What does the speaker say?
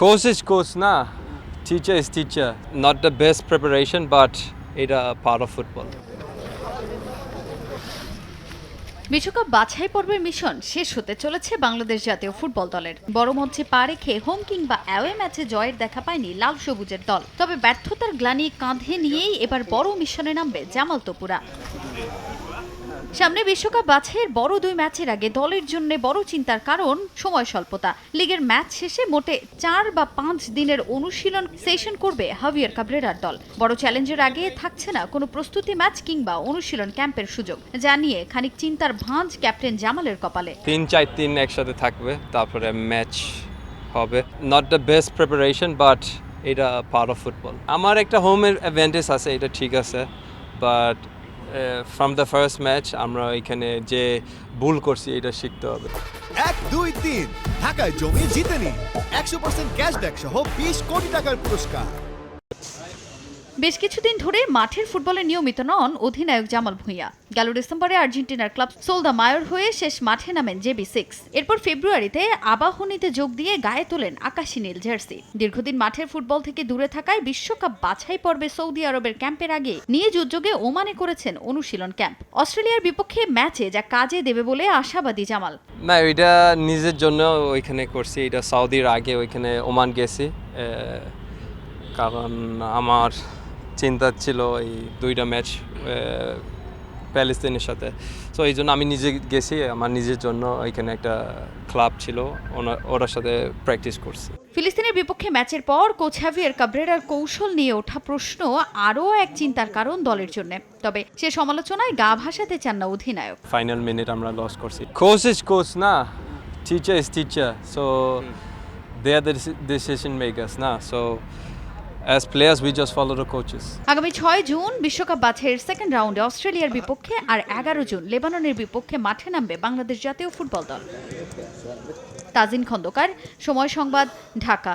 Course is course না teacher is teacher. Not the best preparation, but এটা part of football. বিশ্বকাপ বাছাই পর্বের মিশন শেষ হতে চলেছে বাংলাদেশ জাতীয় ফুটবল দলের। বড় মঞ্চে পা রেখে হোম কিংবা অ্যাওয়ে ম্যাচে জয়ের দেখা পায়নি লাল সবুজের দল। তবে ব্যর্থতার গ্লানি কাঁধে নিয়েই এবার বড় মিশনে নামবে জামাল তপুরা। সামনে বিশ্বকাপ বাছাইয়ের বড় দুই ম্যাচের আগে দলের জন্য বড় চিন্তার কারণ সময় স্বল্পতা। লিগের ম্যাচ শেষে মোটে চার বা পাঁচ দিনের অনুশীলন সেশন করবে হাভিয়ার কাবরেরার দল। বড় চ্যালেঞ্জের আগে থাকছে না কোনো প্রস্তুতি ম্যাচ কিংবা অনুশীলন ক্যাম্পের সুযোগ জানিয়ে খানিক চিন্তার ভাঁজ ক্যাপ্টেন জামালের কপালে। তিন, চার, তিন একসাথে থাকবে, তারপরে ম্যাচ হবে। Not the best preparation but এটা পার্ট অফ ফুটবল আমার একটা হোমের অ্যাডভান্টেজ আছে, এটা ঠিক আছে but from the first match আমরা এখানে যে ভুল করছি, এটা শিখতে হবে। এক, দুই, তিন। ঢাকায় জমি জিতে নিন একশো পার্সেন্ট ক্যাশব্যাক সহ বিশ কোটি টাকার পুরস্কার। কিছুদিন ধরে মাঠের ফুটবলে নিয়মিত নন অধিনায়ক জামাল ভুঁইয়া। গেল ডিসেম্বরে আর্জেন্টিনার ক্লাব সোলদা মায়র হয়ে শেষ মাঠে নামেন জেবি সিক্স। এরপর ফেব্রুয়ারিতে আবাহনীতে যোগ দিয়ে গায়ে তোলেন আকাশি নীল জার্সি। দীর্ঘদিন মাঠের ফুটবল থেকে দূরে থাকায় বিশ্বকাপ বাছাই পর্বে সৌদি আরবের ক্যাম্পের আগে নিজ উদ্যোগে ওমানে করেছেন অনুশীলন ক্যাম্প। অস্ট্রেলিয়ার বিপক্ষে ম্যাচে যা কাজে দেবে বলে আশাবাদী জামাল। না, এটা নিজের জন্য ওইখানে করছি, এটা সৌদির আগে ওইখানে ওমান গেছি। কারণ আমার চিন্তা ছিল এই দুইটা ম্যাচ প্যালেস্তিনের সাথে। সো এই জন্য আমি নিজে গেছি আমার নিজের জন্য ওইখানে একটা ক্লাব ছিল ওনা- ওরার সাথে প্র্যাকটিস করছি। ফিলিস্তিনের বিপক্ষে ম্যাচের পর কোচ হ্যাভিয়ার কাবরেরার কৌশল নিয়ে ওঠা প্রশ্ন আরও এক চিন্তার কারণ দলের জন্য। তবে সে সমালোচনায় গা ভাসাতে চান না অধিনায়ক। ফাইনাল মিনিট আমরা লস করছি। কোচ ইজ কোচ না teacher is teacher so they are the decision makers না so as players we just follow the coaches আগামী ছয় জুন বিশ্বকাপ বাছাইয়ের সেকেন্ড রাউন্ডে অস্ট্রেলিয়ার বিপক্ষে আর এগারো জুন লেবাননের বিপক্ষে মাঠে নামবে বাংলাদেশ জাতীয় ফুটবল দল। তাজিন খন্দকার, সময় সংবাদ, ঢাকা।